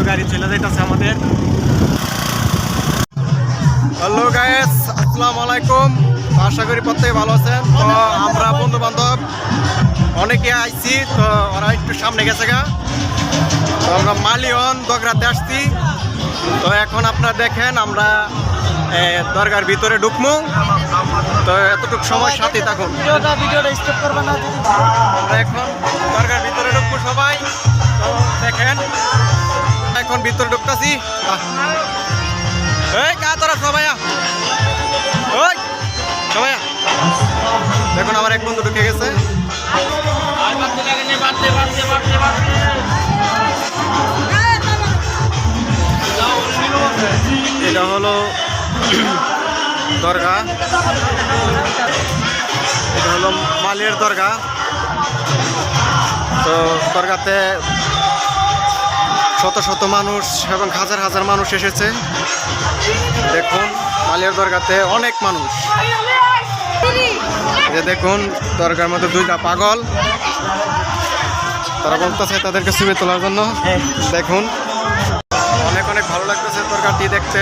কিন্তু গাড়ি চলে যাইতেছে আমাদের। হ্যালো গায়েস আসসালামু আলাইকুম। আশা করি প্রত্যেকে ভালো আছেন। তো আমরা বন্ধু বান্ধব অনেকে আইছি তো ওরা একটু সামনে গেছে গা। তো আমরা মালিয়ন দগরাতে আসছি। তো এখন আপনারা দেখেন আমরা দরগার ভিতরে ঢুকমু। তো এতটুকু সময় সাথে থাকুন। আমরা এখন দরগার ভিতরে ঢুকবো সবাই। তো দেখেন এখন ভিতরে ঢুকতেছি। এই কা তোরা সবাই। ওই সবাই দেখুন, আমার এক বন্ধু ঢুকে গেছে। এটা হলো দরগা। এটা হলো মালিয়ার দরগা। তো দরগাতে শত শত মানুষ এবং হাজার হাজার মানুষ এসেছে। দেখুন, মালিয়ার দরগাতে অনেক মানুষ। যে দেখুন, দরগার মধ্যে দুইটা পাগল। তারা বলতেছে তাদেরকে ছবি তোলার জন্য। দেখুন, অনেক অনেক ভালো লাগতেছে দরগাটি দেখতে।